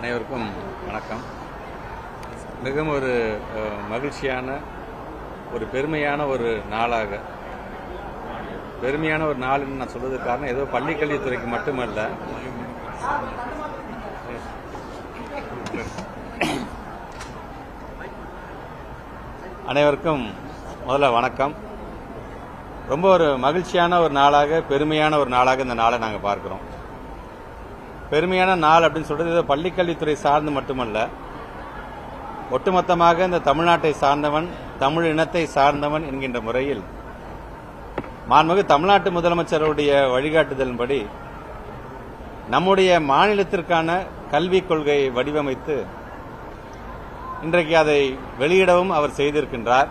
அனைவருக்கும் வணக்கம். மிகவும் ஒரு மகிழ்ச்சியான ஒரு பெருமையான ஒரு நாளாக. பெருமையான ஒரு நாள்னு நான் சொல்றதுக்கு காரணம் ஏதோ பள்ளிக்கல்வித்துறைக்கு மட்டுமல்ல. அனைவருக்கும் முதல்ல வணக்கம். ரொம்ப ஒரு மகிழ்ச்சியான ஒரு நாளாக பெருமையான ஒரு நாளாக இந்த நாளை நாங்கள் பார்க்குறோம். பெருமையான நாள் அப்படின்னு சொல்கிறது ஏதோ பள்ளிக்கல்வித்துறை சார்ந்து மட்டுமல்ல. ஒட்டுமொத்தமாக இந்த தமிழ்நாட்டை சார்ந்தவன் தமிழ் இனத்தை சார்ந்தவன் என்கின்ற முறையில் மாண்புமிகு தமிழ்நாட்டு முதலமைச்சருடைய வழிகாட்டுதலின்படி நம்முடைய மாநிலத்திற்கான கல்விக் கொள்கையை வடிவமைத்து இன்றைக்கு அதை வெளியிடவும் அவர் செய்திருக்கின்றார்.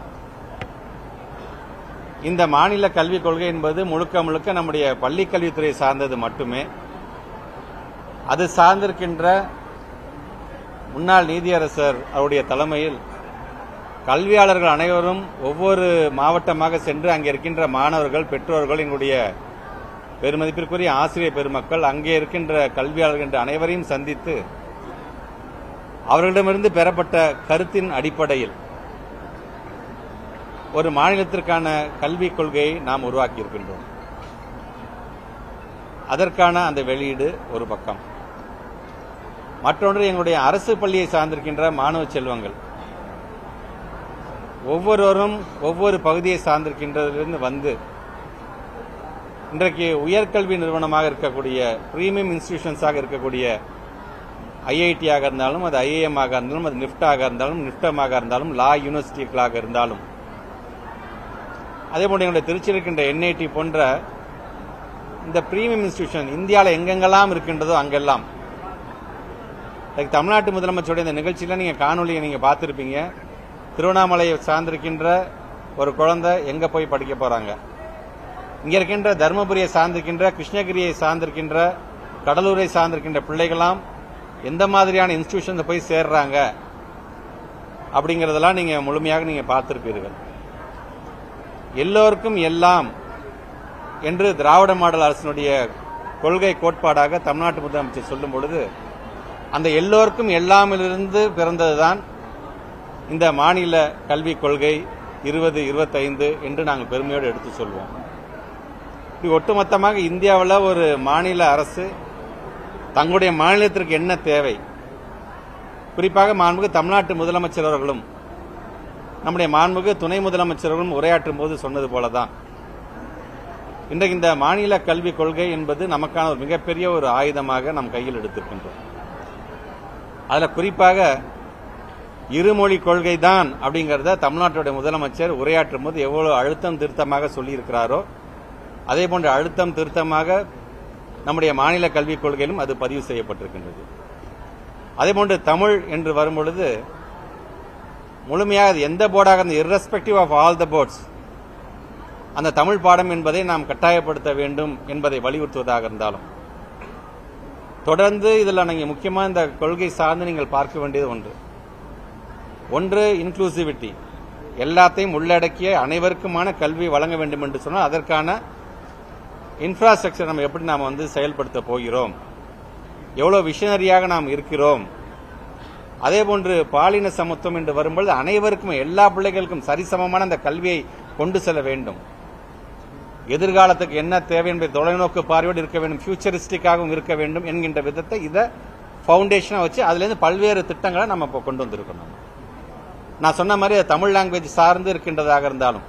இந்த மாநில கல்விக் கொள்கை என்பது முழுக்க முழுக்க நம்முடைய பள்ளிக்கல்வித்துறை சார்ந்தது மட்டுமே. அது சார்ந்திருக்கின்ற முன்னாள் நீதியரசர் அவருடைய தலைமையில் கல்வியாளர்கள் அனைவரும் ஒவ்வொரு மாவட்டமாக சென்று அங்கே இருக்கின்ற மாணவர்கள் பெற்றோர்கள் எங்களுடைய பெருமதிப்பிற்குரிய ஆசிரியர் பெருமக்கள் அங்கே இருக்கின்ற கல்வியாளர்கள் என்ற அனைவரையும் சந்தித்து அவர்களிடமிருந்து பெறப்பட்ட கருத்தின் அடிப்படையில் ஒரு மாநிலத்திற்கான கல்விக் கொள்கையை நாம் உருவாக்கி இருக்கின்றோம் அதற்கான அந்த வெளியீடு ஒரு பக்கம். மற்றொன்று எங்களுடைய அரசு பள்ளியை சார்ந்திருக்கின்ற மாணவ செல்வங்கள். ஒவ்வொருவரும் ஒவ்வொரு பகுதியை சார்ந்திருக்கின்றதிலிருந்து வந்து இன்றைக்கு உயர்கல்வி நிறுவனமாக இருக்கக்கூடிய பிரீமியம் இன்ஸ்டிடியூஷன்ஸாக இருக்கக்கூடிய ஐஐடியாக இருந்தாலும் அது ஐஏஎம் ஆக இருந்தாலும் அது நிஃப்டாக இருந்தாலும் நிஃப்டமாக இருந்தாலும் லா யூனிவர்சிட்டிகளாக இருந்தாலும். அதே போல எங்களுடைய திருச்சியில் இருக்கின்ற என்ஐடி போன்ற இந்த பிரீமியம் இன்ஸ்டிடியூஷன் இந்தியாவில் எங்கெங்கெல்லாம் இருக்கின்றதோ அங்கெல்லாம் இன்னைக்கு தமிழ்நாட்டு முதலமைச்சருடைய இந்த நிகழ்ச்சியில் நீங்கள் காணொலியை நீங்கள் பார்த்துருப்பீங்க. திருவண்ணாமலையை சார்ந்திருக்கின்ற ஒரு குழந்தை எங்கே போய் படிக்க போகிறாங்க இங்கே இருக்கின்ற தருமபுரியை சார்ந்திருக்கின்ற கிருஷ்ணகிரியை சார்ந்திருக்கின்ற கடலூரை சார்ந்திருக்கின்ற பிள்ளைகளாம் எந்த மாதிரியான இன்ஸ்டிடியூஷன் போய் சேர்றாங்க? அப்படிங்கிறதெல்லாம் நீங்கள் முழுமையாக நீங்கள் பார்த்துருப்பீர்கள். எல்லோருக்கும் எல்லாம் என்று திராவிட மாடல் அரசினுடைய கொள்கை கோட்பாடாக தமிழ்நாட்டு முதலமைச்சர் சொல்லும் பொழுது அந்த எல்லோருக்கும் எல்லாமிலிருந்து பிறந்ததுதான் இந்த மாநில கல்விக் கொள்கை இருபது இருபத்தைந்து என்று நாங்கள் பெருமையோடு எடுத்து சொல்வோம். இப்படி ஒட்டுமொத்தமாக இந்தியாவில் ஒரு மாநில அரசு தங்களுடைய மாநிலத்திற்கு என்ன தேவை? குறிப்பாக மாண்புமிகு தமிழ்நாட்டு முதலமைச்சர் அவர்களும் நம்முடைய மாண்புமிகு துணை முதலமைச்சர்களும் உரையாற்றும் போது சொன்னது போலதான். இன்றைக்கு இந்த மாநில கல்விக் கொள்கை என்பது நமக்கான ஒரு மிகப்பெரிய ஒரு ஆயுதமாக நம் கையில் எடுத்திருக்கின்றோம். அதில் குறிப்பாக இருமொழி கொள்கை தான் அப்படிங்கிறத தமிழ்நாட்டுடைய முதலமைச்சர் உரையாற்றும் போது எவ்வளோ அழுத்தம் திருத்தமாக சொல்லியிருக்கிறாரோ அதே போன்ற அழுத்தம் திருத்தமாக நம்முடைய மாநில கல்விக் கொள்கையிலும் அது பதிவு செய்யப்பட்டிருக்கின்றது. அதேபோன்று தமிழ் என்று வரும்பொழுது முழுமையாக எந்த போர்டாக இருந்த irrespective of all the boards அந்த தமிழ் பாடம் என்பதை நாம் கட்டாயப்படுத்த வேண்டும் என்பதை வலியுறுத்துவதாக இருந்தாலும் தொடர்ந்து இதில் நீங்கள் முக்கியமாக இந்த கொள்கை சார்ந்து நீங்கள் பார்க்க வேண்டியது ஒன்று. ஒன்று இன்க்ளூசிவிட்டி எல்லாத்தையும் உள்ளடக்கிய அனைவருக்குமான கல்வி வழங்க வேண்டும் என்று சொன்னால் அதற்கான இன்ஃப்ராஸ்ட்ரக்சர் நம்ம எப்படி நாம் வந்து செயல்படுத்த போகிறோம்? எவ்வளோ விஷனரியாக நாம் இருக்கிறோம்? அதே போன்று பாலின சமத்துவம் என்று வரும்பொழுது அனைவருக்கும் எல்லா பிள்ளைகளுக்கும் சரிசமமான அந்த கல்வியை கொண்டு செல்ல வேண்டும். எதிர்காலத்துக்கு என்ன தேவை என்பதை தொலைநோக்கு பார்வையோடு இருக்க வேண்டும் ஃபியூச்சரிஸ்டிக்காகவும் இருக்க வேண்டும் என்கின்ற விதத்தை இதை ஃபவுண்டேஷனாக வச்சு அதுலேருந்து பல்வேறு திட்டங்களை நம்ம இப்போ கொண்டு வந்திருக்கோம் நம்ம. நான் சொன்ன மாதிரி தமிழ் லாங்குவேஜ் சார்ந்து இருக்கின்றதாக இருந்தாலும்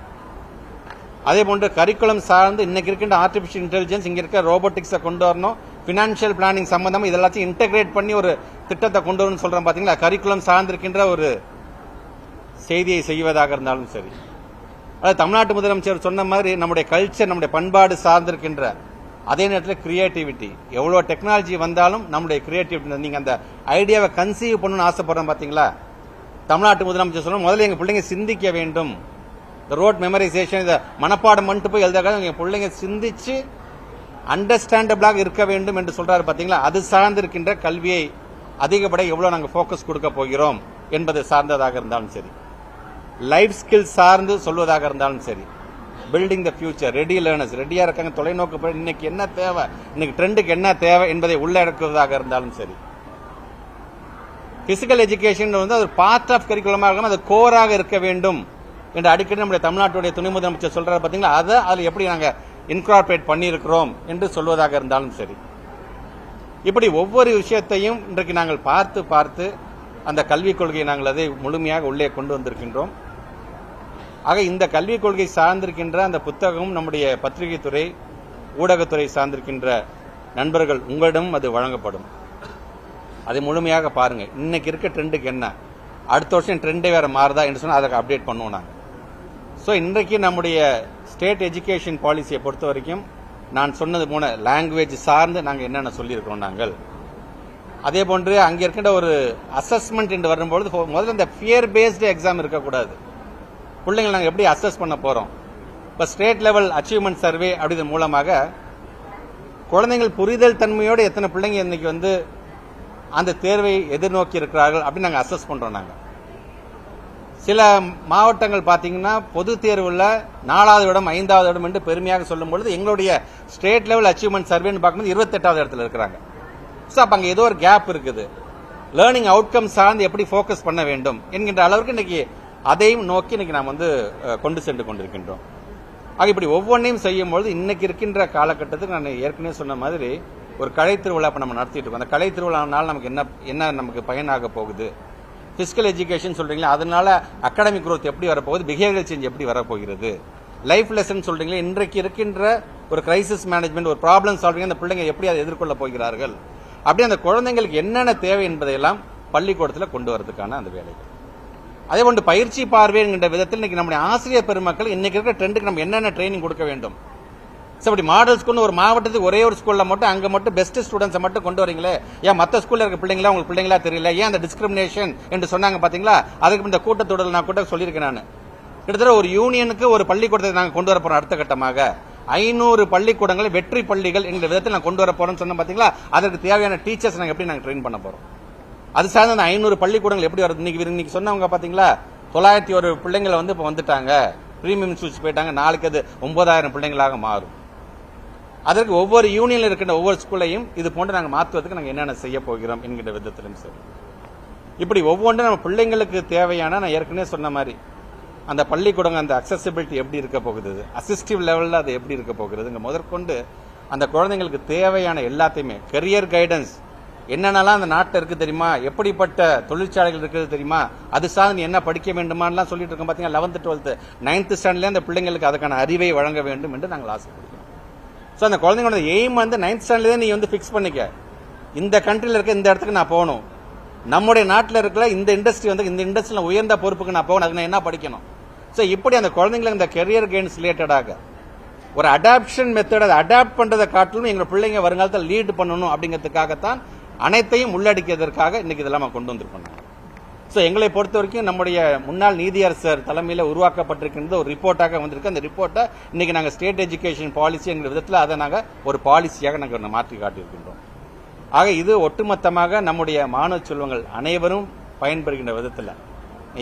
அதே போன்று கரிக்குலம் சார்ந்து இன்னைக்கு இருக்கின்ற ஆர்டிபிஷியல் இன்டெலிஜென்ஸ் இங்கே இருக்க ரோபோட்டிக்ஸை கொண்டு வரணும் ஃபினான்ஷியல் பிளானிங் சம்பந்தமா இதெல்லாத்தையும் இன்டெகிரேட் பண்ணி ஒரு திட்டத்தை கொண்டு வரணும்னு சொல்கிறோம் பார்த்தீங்களா கரிக்குலம் சார்ந்திருக்கின்ற ஒரு செய்தியை செய்வதாக இருந்தாலும் சரி அதாவது தமிழ்நாட்டு முதலமைச்சர் சொன்ன மாதிரி நம்முடைய கல்ச்சர் நம்முடைய பண்பாடு சார்ந்திருக்கின்ற அதே நேரத்தில் கிரியேட்டிவிட்டி எவ்வளோ டெக்னாலஜி வந்தாலும் நம்முடைய கிரியேட்டிவிட்டி நீங்கள் அந்த ஐடியாவை கன்சீவ் பண்ணணும்னு ஆசைப்படுறோம் பார்த்தீங்களா தமிழ்நாட்டு முதலமைச்சர் சொல்ல முதல்ல எங்கள் பிள்ளைங்க சிந்திக்க வேண்டும். இந்த ரோட் மெமரைசேஷன் இதை மனப்பாடம் பண்ணிட்டு போய் எழுதாக எங்கள் பிள்ளைங்க சிந்திச்சு அண்டர்ஸ்டாண்டபிளாக இருக்க வேண்டும் என்று சொல்கிறாரு பார்த்தீங்களா அது சார்ந்திருக்கின்ற கல்வியை அதிகப்பட எவ்வளோ நாங்கள் ஃபோக்கஸ் கொடுக்க போகிறோம் என்பது சார்ந்ததாக இருந்தாலும் சரி. லைஃப் ஸ்கில் சார்ந்து சொல்வதாக இருந்தாலும் சரி. Building the future ready learners ரெடியாக இருக்காங்க தொலைநோக்கு படி இன்னைக்கு என்ன தேவை இன்னைக்கு ட்ரெண்டுக்கு என்ன தேவை என்பதை உள்ளடக்குவதாக இருந்தாலும் சரி. பிசிக்கல் எஜுகேஷன் வந்து அது பார்ட் ஆஃப் கரிக்குலமாக இருக்கணும் அது கோராக இருக்க வேண்டும் என்று அடிக்கடி நம்முடைய தமிழ்நாட்டுடைய துணை முதலமைச்சர் சொல்றாரு பார்த்தீங்களா அதை அதில் எப்படி நாங்கள் இன்கார்பரேட் பண்ணியிருக்கிறோம் என்று சொல்வதாக இருந்தாலும் சரி. இப்படி ஒவ்வொரு விஷயத்தையும் இன்றைக்கு நாங்கள் பார்த்து பார்த்து அந்த கல்விக் கொள்கையை நாங்கள் அதை முழுமையாக உள்ளே கொண்டு வந்திருக்கின்றோம். ஆக இந்த கல்விக் கொள்கை சார்ந்திருக்கின்ற அந்த புத்தகமும் நம்முடைய பத்திரிகை துறை ஊடகத்துறை சார்ந்திருக்கின்ற நண்பர்கள் உங்களிடம் அது வழங்கப்படும். அதை முழுமையாக பாருங்கள் இன்னைக்கு இருக்க ட்ரெண்டுக்கு என்ன? அடுத்த வருஷம் ட்ரெண்டே வேறு மாறுதா என்று சொன்னால் அதை அப்டேட் பண்ணுவோம் நாங்கள் ஸோ இன்றைக்கு நம்முடைய ஸ்டேட் எஜுகேஷன் பாலிசியை பொறுத்த வரைக்கும் நான் சொன்னது போன லாங்குவேஜ் சார்ந்து நாங்கள் என்னென்ன சொல்லியிருக்கிறோம் நாங்கள். அதே போன்று அங்கே இருக்கின்ற ஒரு அசஸ்மெண்ட் என்று வரும்பொழுது முதல்ல இந்த ஃபியர் பேஸ்டு எக்ஸாம் இருக்கக்கூடாது. பிள்ளைங்களை நாங்கள் எப்படி அசஸ் பண்ண போகிறோம் இப்போ ஸ்டேட் லெவல் அச்சீவ்மெண்ட் சர்வே அப்படிங்கிற மூலமாக குழந்தைகள் புரிதல் தன்மையோடு எத்தனை பிள்ளைங்க இன்னைக்கு வந்து அந்த தேர்வை எதிர்நோக்கி இருக்கிறார்கள் அப்படின்னு நாங்கள் அசஸ் பண்றோம் நாங்கள் சில மாவட்டங்கள் பார்த்தீங்கன்னா பொது தேர்வில் நாலாவது இடம் ஐந்தாவது இடம் என்று பெருமையாக சொல்லும் பொழுது எங்களுடைய ஸ்டேட் லெவல் அச்சீவ்மெண்ட் சர்வேன்னு பார்க்கும்போது இருபத்தெட்டாவது இடத்துல இருக்கிறாங்க. ஸோ அப்போ அங்கே ஏதோ ஒரு கேப் இருக்குது. லேர்னிங் அவுட்கம் சார்ந்து எப்படி ஃபோக்கஸ் பண்ண வேண்டும் என்கின்ற அளவுக்கு இன்னைக்கு அதையும் நோக்கி இன்னைக்கு நாம் வந்து கொண்டு சென்று கொண்டிருக்கின்றோம். ஆக இப்படி ஒவ்வொன்றையும் செய்யும்பொழுது இன்னைக்கு இருக்கின்ற காலகட்டத்துக்கு நான் ஏற்கனவே சொன்ன மாதிரி ஒரு கலை திருவிழா இப்போ நம்ம நடத்திட்டு இருக்கோம். அந்த கலை திருவிழானால நமக்கு என்ன என்ன நமக்கு பயனாக போகுது? பிசிக்கல் எஜுகேஷன் சொல்றீங்களா? அதனால அகாடமிக் குரோத் எப்படி வரப்போகுது? பிஹேவியர் சேஞ்ச் எப்படி வரப்போகிறது? லைஃப் லெசன் சொல்றீங்களா? இன்றைக்கு இருக்கின்ற ஒரு கிரைசிஸ் மேனேஜ்மெண்ட் ஒரு ப்ராப்ளம் சால்விங் அந்த பிள்ளைங்க எப்படி அதை எதிர்கொள்ள போகிறார்கள்? அப்படி அந்த குழந்தைங்களுக்கு என்னென்ன தேவை என்பதையெல்லாம் பள்ளிக்கூடத்தில் கொண்டு வரதுக்கான அந்த வேலைகள். அதே போன்று பயிற்சி பார்வை என்கின்ற விதத்தில் இன்னைக்கு நம்முடைய ஆசிரியர் பெருமக்கள் இன்னைக்கு இருக்கிற ட்ரெண்டுக்கு நம்ம என்னென்ன ட்ரைனிங் கொடுக்க வேண்டும்? ஸோ அப்படி மாடல் ஸ்கூல்னு ஒரு மாவட்டத்துக்கு ஒரே ஒரு ஸ்கூலில் மட்டும் அங்கே மட்டும் பெஸ்ட் ஸ்டூடெண்ட்ஸை மட்டும் கொண்டு வரீங்களே? ஏன் மற்ற ஸ்கூலில் இருக்க பிள்ளைங்களா உங்களுக்கு பிள்ளைங்களா தெரியல? ஏன் அந்த டிஸ்கிரிமினேஷன் என்று சொன்னாங்க பார்த்தீங்களா அதுக்கு இந்த கூட்டத்தொடரில் நான் கூட சொல்லியிருக்கேன் நான். கிட்டத்தட்ட ஒரு யூனியனுக்கு ஒரு பள்ளிக்கூடத்தை நாங்கள் கொண்டு வர போகிறோம் அடுத்த கட்டமாக. ஐநூறு பள்ளிக்கூடங்களை வெற்றி பள்ளிகள் என்கிற விதத்தில் நான் கொண்டு வர போகிறோம்னு சொன்னோம் பார்த்தீங்களா அதற்கு தேவையான டீச்சர்ஸ் நாங்கள் எப்படி நாங்கள் ட்ரெயின் பண்ண போகிறோம் அது சார்ந்த அந்த ஐநூறு பள்ளிக்கூடங்கள் எப்படி வருது? இன்னைக்கு இன்னைக்கு சொன்னவங்க பாத்தீங்களா? தொள்ளாயிரத்தி ஒரு பிள்ளைங்களை வந்து இப்போ வந்துட்டாங்க. பிரீமியம் ஸ்கூல்ஸ் போயிட்டாங்க. நாளைக்கு அது ஒன்பதாயிரம் பிள்ளைங்களாக மாறும். அதற்கு ஒவ்வொரு யூனியன்ல இருக்கின்ற ஒவ்வொரு ஸ்கூலையும் இது போன்று நாங்கள் மாற்றுவதற்கு நாங்கள் என்னென்ன செய்ய போகிறோம் என்கின்ற விதத்திலும் சரி. இப்படி ஒவ்வொன்றும் நம்ம பிள்ளைங்களுக்கு தேவையான நான் ஏற்கனவே சொன்ன மாதிரி அந்த பள்ளிக்கூடங்க அந்த அக்சசிபிலிட்டி எப்படி இருக்க போகுது? அசிஸ்டிவ் லெவலில் அது எப்படி இருக்க போகிறதுங்க? முதற்கொண்டு அந்த குழந்தைங்களுக்கு தேவையான எல்லாத்தையுமே கெரியர் கைடன்ஸ் என்னென்னலாம் அந்த நாட்டில் இருக்குது தெரியுமா? எப்படிப்பட்ட தொழிற்சாலைகள் இருக்குது தெரியுமா? அது சார்ந்து நீ என்ன படிக்க வேண்டுமான்லாம் சொல்லிட்டு இருக்கோம் பார்த்தீங்கன்னா லெவன்த்து டுவெல்த்து நைன்த்து ஸ்டாண்டர்ட்லேயே அந்த பிள்ளைங்களுக்கு அதுக்கான அறிவை வழங்க வேண்டும் என்று நாங்கள் ஆசைப்படுகிறோம். ஸோ அந்த குழந்தைங்களோட எய்ம் வந்து நைன்த் ஸ்டாண்டர்ட்லேயே நீ வந்து ஃபிக்ஸ் பண்ணிக்க. இந்த கண்ட்ரியில் இருக்க இந்த இடத்துக்கு நான் போகணும். நம்முடைய நாட்டில் இருக்கிற இந்த இண்டஸ்ட்ரி வந்து இந்த இண்டஸ்ட்ரியில் உயர்ந்த பொறுப்புக்கு நான் போகணும். அதுக்கு நான் என்ன படிக்கணும்? ஸோ இப்படி அந்த குழந்தைங்களுக்கு இந்த கெரியர் கெயின்ஸ் ரிலேட்டடாக ஒரு அடாப்ஷன் மெத்தட் அதை அடாப்ட் பண்ணுறதை காட்டிலும் எங்க பிள்ளைங்க வருங்காலத்தில் லீட் பண்ணணும் அப்படிங்கிறதுக்காகத்தான் அனைத்தையும் உள்ளடக்கியதற்காக இன்னைக்கு இதெல்லாம் நம்ம கொண்டு வந்திருக்கோம். ஸோ எங்களை பொறுத்த வரைக்கும் நம்முடைய முன்னாள் நீதியரசர் தலைமையில் உருவாக்கப்பட்டிருக்கின்ற ஒரு ரிப்போர்ட்டாக வந்திருக்கு. அந்த ரிப்போர்ட்டை இன்னைக்கு நாங்கள் ஸ்டேட் எஜுகேஷன் பாலிசிங்கிற விதத்தில் அதை நாங்கள் ஒரு பாலிசியாக நாங்கள் மாற்றி காட்டியிருக்கின்றோம். ஆக இது ஒட்டுமொத்தமாக நம்முடைய மாணவ செல்வங்கள் அனைவரும் பயன்பெறுகின்ற விதத்தில்.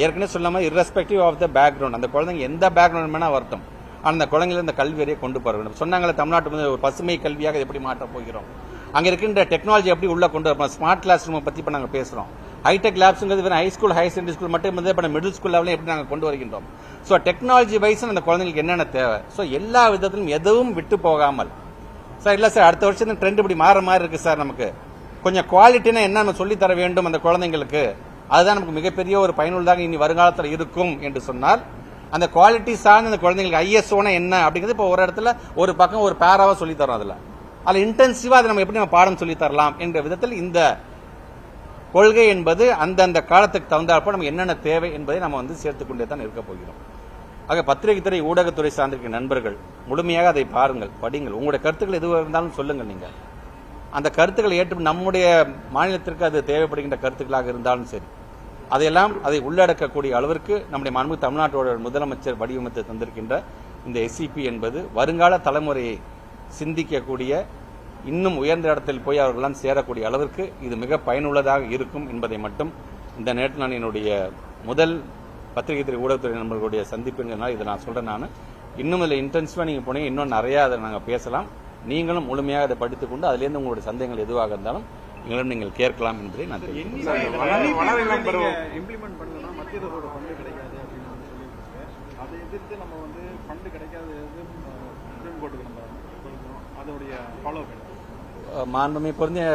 ஏற்கனவே சொல்லாமல் இர்ரெஸ்பெக்டிவ் ஆஃப் த பேக்ரவுண்ட் அந்த குழந்தைங்க எந்த பேக்ரவுண்ட் வேணால் வரட்டும். ஆனால் அந்த குழந்தைங்களை இந்த கல்வி வரையை கொண்டு போக வேண்டும் சொன்னாங்களே தமிழ்நாட்டு வந்து ஒரு பசுமை கல்வியாக எப்படி மாற்றப் போகிறோம்? அங்கே இருக்கின்ற டெக்னாலஜி எப்படி உள்ளே கொண்டு வரணும்? ஸ்மார்ட் கிளாஸ் ரூமை பற்றி இப்போ நாங்கள் பேசுகிறோம் ஹைடெக் லேப்ஸுங்கிறது வெறும் high school high secondary school மட்டும் வந்து இப்போ மிடில் ஸ்கூல் லெவலில் எப்படி நாங்கள் கொண்டு வருகின்றோம்? ஸோ டெக்னாலஜி வைஸ் அந்த குழந்தைங்களுக்கு என்னென்ன தேவை? ஸோ எல்லா விதத்திலும் எதுவும் விட்டு போகாமல். சார் இல்லை சார் அடுத்த வருஷம் ட்ரெண்ட் இப்படி மாற மாதிரி இருக்குது சார் நமக்கு. கொஞ்சம் குவாலிட்டினா என்ன நம்ம சொல்லித் தர வேண்டும் அந்த குழந்தைங்களுக்கு. அதுதான் நமக்கு மிகப்பெரிய ஒரு பயனுள்ளதாக இனி வருங்காலத்தில் இருக்கும் என்று சொன்னால் அந்த குவாலிட்டி சார்ந்த அந்த குழந்தைங்களுக்கு ஐஎஸ்ஓனா என்ன அப்படிங்கிறது இப்போ ஒரு இடத்துல ஒரு பக்கம் ஒரு பேராவாக சொல்லித்தரோம் அதில். அதில் இன்டென்சிவாக அதை நம்ம எப்படி நம்ம பாடம் சொல்லி தரலாம் என்ற விதத்தில் இந்த கொள்கை என்பது அந்தந்த காலத்துக்கு தகுந்தாற்போல் நம்ம என்னென்ன தேவை என்பதை நம்ம வந்து சேர்த்துக்கொண்டே தான் இருக்க போகிறோம். ஆக பத்திரிகை துறை ஊடகத்துறை சார்ந்திருக்கிற நண்பர்கள் முழுமையாக அதை பாருங்கள் படிங்கள். உங்களுடைய கருத்துக்கள் எதுவாக இருந்தாலும் சொல்லுங்கள் நீங்கள் அந்த கருத்துக்களை ஏற்று நம்முடைய மாநிலத்திற்கு அது தேவைப்படுகின்ற கருத்துக்களாக இருந்தாலும் சரி அதையெல்லாம் அதை உள்ளடக்கக்கூடிய அளவிற்கு நம்முடைய மாண்பு தமிழ்நாட்டோட முதலமைச்சர் வடிவமைத்து தந்திருக்கின்ற இந்த எஸ்சிபி என்பது வருங்கால தலைமுறையை சிந்திக்கக்கூடிய இன்னும் உயர்ந்த இடத்தில் போய் அவர்களெல்லாம் சேரக்கூடிய அளவிற்கு இது மிக பயனுள்ளதாக இருக்கும் என்பதை மட்டும் இந்த நேரத்தில் நான் என்னுடைய முதல் பத்திரிகை துறை ஊடகத்துறை நண்பர்களுடைய சந்திப்புங்கிறதுனால இதை நான் சொல்றேன் நான். இன்னும் இதில் இன்டென்சிவாக நீங்கள் போனீங்க இன்னும் நிறையா அதை நாங்கள் பேசலாம். நீங்களும் முழுமையாக அதை படித்துக்கொண்டு அதிலேருந்து உங்களுடைய சந்தேகங்கள் எதுவாக இருந்தாலும் எங்களிடம் நீங்கள் கேட்கலாம் என்பதை நான் தெரிவித்துக் அதோடைய ஃபாலோ மாண்புமை பொருந்திய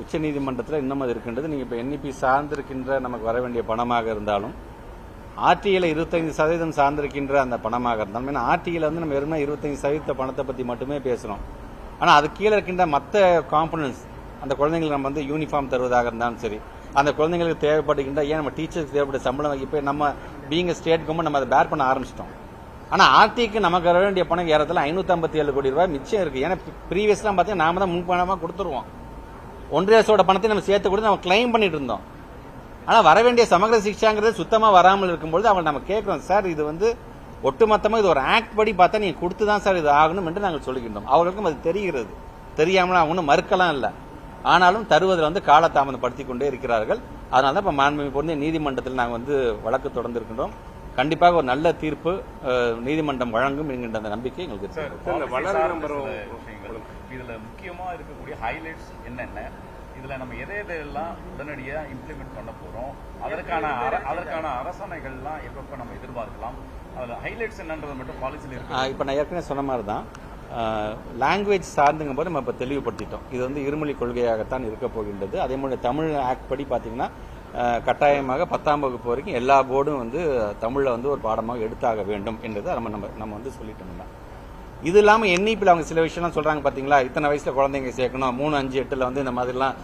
உச்சநீதிமன்றத்தில் இன்னும் அது இருக்கின்றது. நீங்கள் இப்போ என்இபி சார்ந்திருக்கின்ற நமக்கு வர வேண்டிய பணமாக இருந்தாலும் ஆர்டிஐல இருபத்தைந்து சதவீதம் சார்ந்திருக்கின்ற அந்த பணமாக இருந்தாலும் ஏன்னா ஆர்டிஐல வந்து நம்ம வெறுமனே இருபத்தைந்து சதவீத பணத்தை பற்றி மட்டுமே பேசுகிறோம் ஆனால் அது கீழே இருக்கின்ற மற்ற காம்பனன்ஸ் அந்த குழந்தைங்களுக்கு நம்ம வந்து யூனிஃபார்ம் தருவதாக இருந்தாலும் சரி அந்த குழந்தைங்களுக்கு தேவைப்படுகின்ற ஏன் நம்ம டீச்சர்ஸ் தேவைப்பட்ட சம்பளம் இப்போ நம்ம பீங்க ஸ்டேட் கவர்மெண்ட் நம்ம அதை பேர் பண்ண ஆரம்பிச்சிட்டோம். ஆனால் ஆர்டிக்கு நமக்கு வர வேண்டிய பணம் ஏறத்துல ஐநூத்தி ஐம்பத்தி ஏழு கோடி ரூபாய் மிச்சம் இருக்குது ஏன்னா ப்ரீவியஸ்லாம் பார்த்தீங்கன்னா நாம தான் முன்பணமாக கொடுத்துருவோம். ஒன்றிய அரசோட பணத்தை நம்ம சேர்த்து கொடுத்து நம்ம கிளைம் பண்ணிட்டு இருந்தோம். ஆனால் வர வேண்டிய சமகர சிக்ஷாங்கிறது சுத்தமாக வராமல் இருக்கும்பொழுது அவங்க நம்ம கேட்குறோம் சார் இது வந்து ஒட்டுமொத்தமாக இது ஒரு ஆக்ட் படி பார்த்தா நீங்கள் கொடுத்து தான் சார் இது ஆகணும் என்று நாங்கள் சொல்லுகின்றோம் அவர்களுக்கும் அது தெரிகிறது. தெரியாமல் அவங்க ஒன்றும் மறுக்கலாம் இல்லை. ஆனாலும் தருவதில் வந்து காலதாமதப்படுத்தி கொண்டே இருக்கிறார்கள். அதனால தான் இப்போ மாண்புமிகு பொருந்திய நீதிமன்றத்தில் நாங்கள் வந்து வழக்கு தொடர்ந்திருக்கின்றோம். கண்டிப்பாக ஒரு நல்ல தீர்ப்பு நீதிமன்றம் வழங்கும் என்கின்ற அந்த நம்பிக்கை எங்களுக்கு இருக்கு. இதுல முக்கியமா இருக்கக்கூடிய ஹைலைட்ஸ் என்னென்ன? இதுல நம்ம எதை எதையெல்லாம் உடனடியா இம்ப்ளிமெண்ட் பண்ண போறோம்? அதற்கான அர- அதற்கான அரசாணைகள்லாம் எப்பப்ப நம்ம எதிர்பார்க்கலாம்? அதுல ஹைலைட்ஸ் என்னன்றது மட்டும் பாலிசியில் இருக்கு. இப்போ நான் ஏற்கனவே சொன்ன மாதிரி தான் லாங்குவேஜ் சார்ந்துங்கும் போது நம்ம இப்போ தெளிவுபடுத்திட்டோம். இது வந்து இருமொழி கொள்கையாகத்தான் இருக்க போகின்றது. அதே மாதிரி தமிழ் ஆக்ட் படி பார்த்தீங்கன்னா கட்டாயமாக பத்தாம் வகுப்பு வரைக்கும் எல்லா போர்டும் வந்து தமிழில் வந்து ஒரு பாடமாக எடுத்தாக வேண்டும் என்றதை நம்ம நம்ம நம்ம வந்து சொல்லிட்டோம்னா இது இல்லாமல் என்இபியில் அவங்க சில விஷயம்லாம் சொல்கிறாங்க பார்த்தீங்களா இத்தனை வயசில் குழந்தைங்க சேர்க்கணும் மூணு அஞ்சு எட்டில் வந்து இந்த மாதிரிலாம்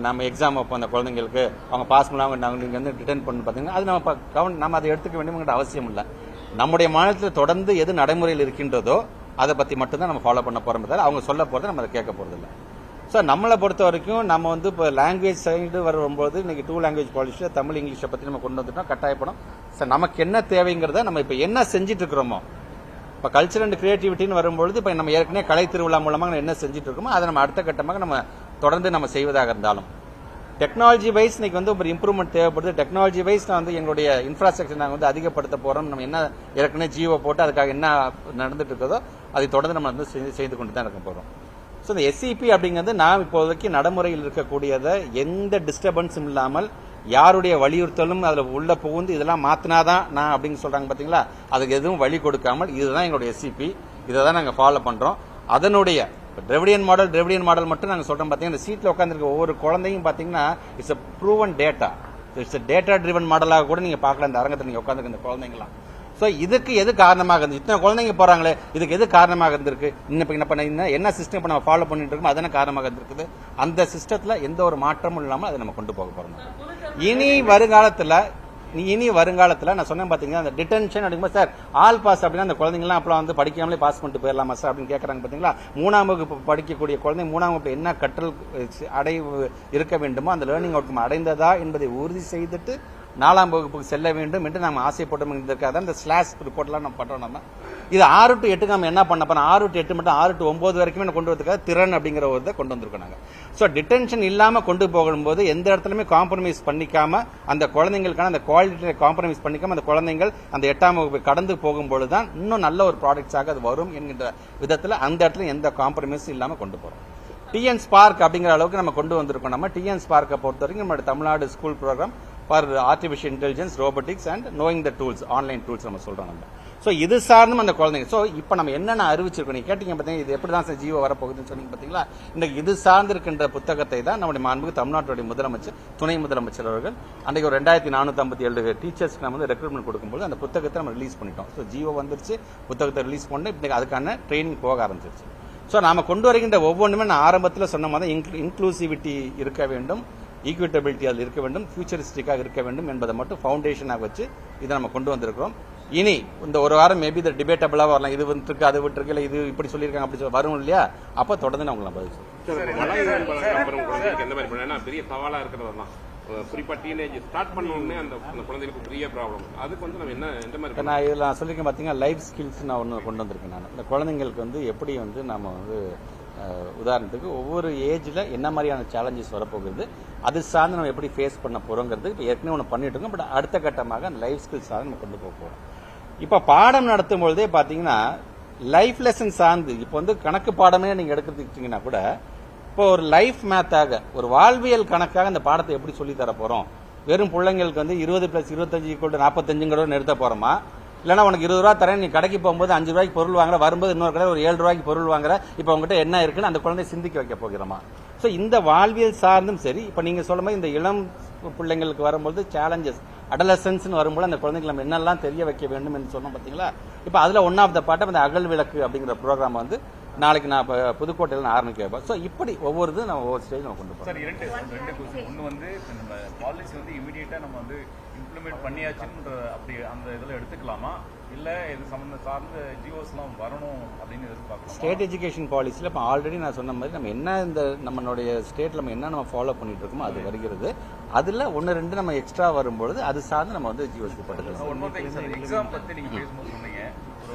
நம்ம எக்ஸாம் வைப்போம் அந்த குழந்தைங்களுக்கு அவங்க பாஸ் பண்ணாமல் நாங்கள் நீங்கள் வந்து ரிட்டர்ன் பண்ணு பார்த்தீங்கன்னா அது நம்ம கவன் நம்ம அதை எடுத்துக்க வேண்டும்ங்கிற அவசியம் இல்லை. நம்முடைய மாநிலத்தில் தொடர்ந்து எது நடைமுறையில் இருக்கின்றதோ அதை பற்றி மட்டும்தான் நம்ம ஃபாலோ பண்ண போகிறோம் அவங்க சொல்ல போகிறத நம்ம அதை கேட்க போகிறதில்லை ஸோ நம்மளை பொறுத்த வரைக்கும் நம்ம வந்து இப்போ லாங்குவேஜ் சைடு வரும்போது இன்னைக்கு டூ லாங்குவேஜ் பாலிசியில் தமிழ் இங்கிலீஷை பற்றி நம்ம கொண்டு வந்துட்டோம் கட்டாயப்படும் ஸோ நமக்கு என்ன தேவைங்கிறத நம்ம இப்போ என்ன செஞ்சுட்டு இருக்கிறோமோ இப்போ கல்ச்சர் அண்ட் கிரியேட்டிவிட்டின்னு வரும்பொழுது இப்போ நம்ம ஏற்கனவே கலை திருவிழா மூலமாக நம்ம என்ன செஞ்சுட்டு இருக்கோமோ அதை நம்ம அடுத்த கட்டமாக நம்ம தொடர்ந்து நம்ம செய்வதாக இருந்தாலும். டெக்னாலஜி வைஸ் இன்னைக்கு வந்து ஒரு இம்ப்ரூவ்மெண்ட் தேவைப்படுது. டெக்னாலஜி வைஸ் நான் வந்து எங்களுடைய இன்ஃப்ராஸ்ட்ரக்சர் நாங்கள் வந்து அதிகப்படுத்த போகிறோம் நம்ம என்ன ஏற்கனவே ஜியோ போட்டு அதுக்காக என்ன நடந்துட்டு இருக்கிறதோ அதை தொடர்ந்து நம்ம வந்து செய்து- செய்து கொண்டு தான் இருக்க போகிறோம் ஸோ இந்த எஸ்சிபி அப்படிங்கிறது நாம் இப்போதைக்கு நடைமுறையில் இருக்கக்கூடியதை எந்த டிஸ்டர்பன்ஸும் இல்லாமல் யாருடைய வலியுறுத்தலும் அதில் உள்ள புகுந்து இதெல்லாம் மாற்றினாதான் நான் அப்படின்னு சொல்கிறாங்க பார்த்தீங்களா அதுக்கு எதுவும் வழி கொடுக்காமல் இதுதான் எங்களுடைய எஸ்சிபி இதை தான் நாங்கள் ஃபாலோ பண்ணுறோம் அதனுடைய டிரெவிடியன் மாடல் டிரெவிடியன் மாடல் மட்டும் நாங்கள் சொல்கிறோம் பார்த்தீங்கன்னா இந்த சீட்டில் உட்காந்துருக்க ஒவ்வொரு குழந்தையும் பார்த்தீங்கன்னா it's a proven data it's data driven மாடலாக கூட நீங்கள் பார்க்கலாம் இந்த அரங்கத்தில் நீங்கள் உட்காந்துருக்க இந்த குழந்தைங்களாம் ஸோ இதுக்கு எது காரணமாக இருந்து இத்தனை குழந்தைங்க போறாங்களே இதுக்கு எது காரணமாக இருந்திருக்கு? இன்னும் இப்போ என்ன பண்ண என்ன சிஸ்டம் இப்போ நம்ம ஃபாலோ பண்ணிட்டு இருக்கோம் அதன காரணமாக இருந்திருக்குது? அந்த சிஸ்டத்தில் எந்த ஒரு மாற்றமும் இல்லாமல் அதை நம்ம கொண்டு போக போறோம். இனி வருங்காலத்தில் இனி வருங்காலத்தில் நான் சொன்னேன் பார்த்தீங்கன்னா அந்த டிடென்ஷன் அப்படிங்கும்போது சார் ஆல் பாஸ் அப்படின்னா அந்த குழந்தைங்களாம் அப்பலாம் வந்து படிக்காமலே பாஸ் பண்ணிட்டு போயிடலாமா சார்? அப்படின்னு கேட்குறாங்க பார்த்தீங்களா மூணாம் வகுப்பு படிக்கக்கூடிய குழந்தை மூணாம் வகுப்பு என்ன கற்றல் அடை இருக்க வேண்டுமோ அந்த லேர்னிங் அவுட்கம் அடைந்ததா என்பதை உறுதி செய்துட்டு நாலாம் வகுப்புக்கு செல்ல வேண்டும் என்று நாம் ஆசைப்பட்டோம் என்பதற்காக தான் இந்த ஸ்லாஷ் ரிப்போர்ட்லாம் நம்ம பண்ணுறோம் நம்ம. இது ஆறு டு எட்டு நம்ம என்ன பண்ண போறோம்? ஆறு டு எட்டு மட்டும் ஆறு டு ஒம்பது வரைக்குமே கொண்டு வரதுக்காக திறன் அப்படிங்கிற ஒரு இதை கொண்டு வந்திருக்கோம் நாங்கள் ஸோ டிடென்ஷன் இல்லாமல் கொண்டு போகும்போது எந்த இடத்துலையுமே காம்ப்ரமைஸ் பண்ணிக்காம அந்த குழந்தைங்களுக்கான அந்த குவாலிட்டியை காம்ப்ரமைஸ் பண்ணிக்காம அந்த குழந்தைகள் அந்த எட்டாம் வகுப்பு கடந்து போகும்போது தான் இன்னும் நல்ல ஒரு ப்ராடக்ட்ஸாக அது வரும் என்கின்ற விதத்தில் அந்த இடத்துல எந்த காம்ப்ரமைஸும் இல்லாமல் கொண்டு போகிறோம் டிஎன் ஸ்பார்க் அப்படிங்கிற அளவுக்கு நம்ம கொண்டு வந்திருக்கோம் நம்ம. டிஎன் ஸ்பார்க்கை பொறுத்த வரைக்கும் நம்மளுடைய Tamil Nadu school program for artificial intelligence robotics and knowing the tools online tools நம்ம சொல்கிறோம் நம்ம. ஸோ இது சார்ந்தும் அந்த குழந்தைங்க. ஸோ இப்போ நம்ம என்னென்ன அறிவிச்சிருக்கோம்? நீங்கள் கேட்டீங்க பார்த்தீங்கன்னா இது எப்படி தான் சார் ஜீவோ வரப்போகுதுன்னு சொன்னீங்க பார்த்தீங்களா இந்த இது சார்ந்திருக்கின்ற புத்தகத்தை தான் நம்முடைய மாண்புக்கு தமிழ்நாட்டுடைய முதலமைச்சர் துணை முதலமைச்சர் அவர்கள் அன்றைக்கு ஒரு ரெண்டாயிரத்தி நானூற்றி ஐம்பத்தி ஏழு டீச்சர்ஸ்க்கு நம்ம வந்து ரெக்ரூட்மெண்ட் கொடுக்கும்போது அந்த புத்தகத்தை நம்ம ரிலீஸ் பண்ணிட்டோம். ஸோ ஜீவோ வந்துருச்சு புத்தகத்தை ரிலீஸ் பண்ணி இப்போ அதுக்கான ட்ரைனிங் போக ஆரம்பிச்சிருச்சு. ஸோ நாம் கொண்டு வருகின்ற ஒவ்வொன்றுமே நான் ஆரம்பத்தில் சொன்ன மாதிரி இன்க்ளூசிவிட்டி இருக்க வேண்டும். ஈக்விட்டபிலிட்டி அதில் இருக்க வேண்டும் ஃபியூச்சரிஸ்டிக்காக இருக்க வேண்டும் என்பதை மட்டும் ஃபவுண்டேஷனாக வச்சு இதை நம்ம கொண்டு வந்திருக்கிறோம். இனி இந்த ஒரு வாரம் மேபி இது டிபேட்டபிளாக வரலாம். இது விட்டுருக்கு அது விட்டுருக்கு இல்லை இது இப்படி சொல்லியிருக்காங்க அப்படி சொல்லி வரும் இல்லையா? அப்போ தொடர்ந்து நான் உங்களை பதில்? ஏன்னா பெரிய சவாலா இருக்கிறது தான் டீனேஜ் ஸ்டார்ட் பண்ண உடனே அந்த அந்த குழந்தைகளுக்கு பெரிய ப்ராப்ளம் அதுக்கு வந்து நம்ம என்ன எந்த மாதிரி நான் இதில் நான் சொல்லியிருக்கேன் பார்த்தீங்கன்னா லைஃப் ஸ்கில்ஸ் நான் ஒன்று கொண்டு வந்திருக்கேன் நான். இந்த குழந்தைங்களுக்கு வந்து எப்படி வந்து நம்ம வந்து உதாரணத்துக்கு ஒவ்வொரு ஏஜில் என்ன மாதிரியான சேலஞ்சஸ் வரப்போகுது அது சார்ந்து நம்ம எப்படி ஃபேஸ் பண்ண போகிறோங்கிறது இப்போ ஏற்கனவே ஒன்று பண்ணிட்டு இருக்கோம். பட் அடுத்த கட்டமாக அந்த லைஃப் ஸ்கில்ஸ் சார்ந்து நம்ம கொண்டு போக போகிறோம் இப்போ பாடம் நடத்தும் பொழுதே பார்த்தீங்கன்னா லைஃப் லெசன் சார்ந்து இப்போ வந்து கணக்கு பாடமே நீங்கள் எடுக்கிறதுக்கிட்டிங்கன்னா கூட இப்போ ஒரு லைஃப் மேத்தாக ஒரு வாழ்வியல் கணக்காக இந்த பாடத்தை எப்படி சொல்லி தர போகிறோம் வெறும் பிள்ளைங்களுக்கு வந்து இருபது பிளஸ் இருபத்தஞ்சு ஈக்குவல் நாற்பத்தஞ்சுங்கிறத நிறுத்த போகிறோமா இல்லைன்னா உனக்கு இருபது ரூபா தரேன் நீ கடைக்கு போகும்போது அஞ்சு ரூபாய்க்கு பொருள் வாங்குற வரும்போது இன்னொரு கடை ஒரு ஏழு ரூபாய்க்கு பொருள் வாங்குற இப்போ உங்ககிட்ட என்ன இருக்குன்னு அந்த குழந்தை சிந்திக்க வைக்க போகிறோமா? ஸோ இந்த வாழ்வியல் சார்ந்தும் சரி இப்போ நீங்கள் சொல்ல போது இந்த இளம் பிள்ளைங்களுக்கு வரும்போது சேலஞ்சஸ் அடலசன்ஸ்னு வரும்போது அந்த குழந்தைக்கு நம்ம என்னெல்லாம் தெரிய வைக்க வேண்டும் என்று சொன்னோம் பார்த்தீங்களா? இப்போ அதில் ஒன் ஆஃப் த பாட்டம் இந்த அகல் விளக்கு அப்படிங்கிற ப்ரோக்ராம் வந்து நாளைக்கு நான் இப்போ புதுக்கோட்டையில் நான் ஆரம்பிக்க ஸோ இப்படி ஒவ்வொரு இது நம்ம ஒவ்வொரு ஸ்டேஜ் நம்ம கொண்டு போகிறோம் சார் இரண்டு ரெண்டு கொஸ்டின் ஒன்று வந்து நம்ம பாலிசி வந்து இமீடியட்டாக நம்ம வந்து இம்ப்ளிமெண்ட் பண்ணியாச்சுன்ற அப்படி அந்த இதில் எடுத்துக்கலாமா? இல்ல இது சம்பந்த சார்ந்த ஜியோஸ்லாம் வரணும் அப்படின்னு எதிர்பார்க்கலாமா? ஸ்டேட் எஜுகேஷன் பாலிசியில் இப்போ ஆல்ரெடி நான் சொன்ன மாதிரி நம்ம என்ன இந்த நம்மளுடைய ஸ்டேட்டில் நம்ம என்ன நம்ம ஃபாலோ பண்ணிட்டு இருக்கோமோ அது வருகிறது. அதில் ஒன்று ரெண்டு நம்ம எக்ஸ்ட்ரா வரும்பொழுது அது சார்ந்து நம்ம வந்து ஜியோஸ்க்கு பட்டுக்கலாம் எக்ஸாம் பத்தி நீங்க பேசும்போது சொன்னீங்க.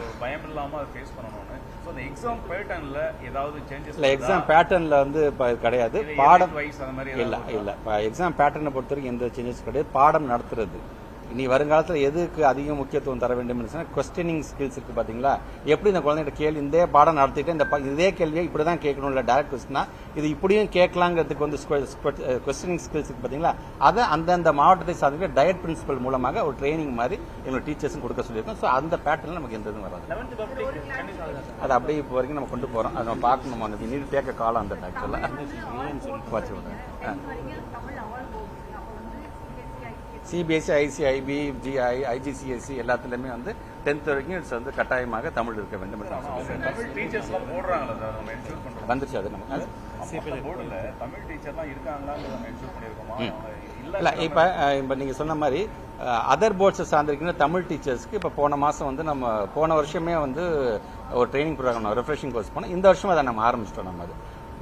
ஒரு பயம் இல்லாம அதை ஃபேஸ் பண்ணணும்னு. ஸோ அந்த எக்ஸாம் பேட்டர்ன்ல ஏதாவது சேஞ்சஸ் இல்லை எக்ஸாம் பேட்டர்னில் வந்து இப்போ கிடையாது. பாடம் வைஸ் அந்த மாதிரி இல்ல இல்ல. எக்ஸாம் பேட்டர்னை பொறுத்த வரைக்கும் எந்த சேஞ்சஸ் கிடையாது. பாடம் நடத்துறது. இனி வருங்காலத்தில் எதுக்கு அதிக முக்கியத்துவம் தர வேண்டும் சொன்னா கொஸ்டினிங் ஸ்கில்ஸ் இருக்கு பாத்தீங்களா? எப்படி இந்த குழந்தைகிட்ட கேள்வி இந்த பாடம் நடத்திட்டு இந்த இதே கேள்வியை இப்படி தான் கேட்கணும் இல்லை டேரக்ட் கொஸ்டினா இது இப்படியும் கேட்கலாங்கிறதுக்கு வந்து கொஸ்டினிங் ஸ்கில்ஸ் இருக்கு பாத்தீங்களா? அதை அந்தந்த மாவட்டத்தை சார்ந்த டயட் பிரின்சிபல் மூலமாக ஒரு ட்ரைனிங் மாதிரி எங்களோட டீச்சர்ஸும் கொடுக்க சொல்லியிருக்கோம். ஸோ அந்த பேட்டர்ல நமக்கு எந்த இதுவும் வராது. அது அப்படியே இப்போ வரைக்கும் நம்ம கொண்டு போறோம். அதை நம்ம பார்க்கணும்? அந்த நீர் தேக்க காலம் அந்த ஆக்சுவலாக வச்சு விடுறேன். சிபிஎஸ்சி ஐசிஐபி ஜிஐ ஐஜிசிஎஸ்சி எல்லாத்துலயுமே வந்து டென்த் வரைக்கும் இட்ஸ் வந்து கட்டாயமாக தமிழ் இருக்க வேண்டும் வந்துருச்சு அது நமக்கு. இல்ல இப்ப இப்ப நீங்க சொன்ன மாதிரி அதர் போர்ட்ஸை சார்ந்திருக்கிற தமிழ் டீச்சர்ஸ்க்கு இப்ப போன மாசம் வந்து நம்ம போன வருஷமே வந்து ஒரு ட்ரைனிங் ப்ரோக்ராம் ரெஃப்ரெஷிங் கோர்ஸ் போனோம். இந்த வருஷம் அதை நம்ம ஆரம்பிச்சிட்டோம் நம்ம அது.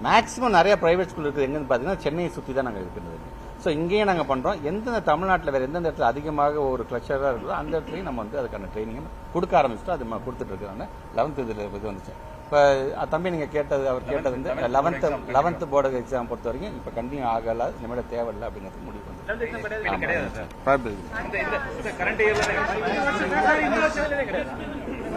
மேக்ஸிமம் நிறைய பிரைவேட் ஸ்கூல் இருக்குது. எங்கன்னு பார்த்தீங்கன்னா சென்னையை சுற்றி தான் நாங்கள் இருக்கிறது ஸோ இங்கேயும் நாங்கள் பண்ணுறோம் எந்தெந்த தமிழ்நாட்டில் வேறு எந்தெந்த இடத்துல அதிகமாக ஒரு கிளச்சராக இருக்குதோ அந்த இடத்துலையும் நம்ம வந்து அதுக்கான ட்ரைனிங் கொடுக்க ஆரம்பிச்சிட்டோம். அது கொடுத்துட்டு இருக்கிறாங்க லெவன்த் இதில் இது வந்துச்சு. இப்போ தம்பி நீங்கள் கேட்டது அவர் கேட்டது வந்து 11th eleventh eleventh board exam பொறுத்த வரைக்கும் இப்போ கண்டினியூ ஆகல இனிமேல் தேவையில்லை அப்படிங்கிறது முடிவு வந்து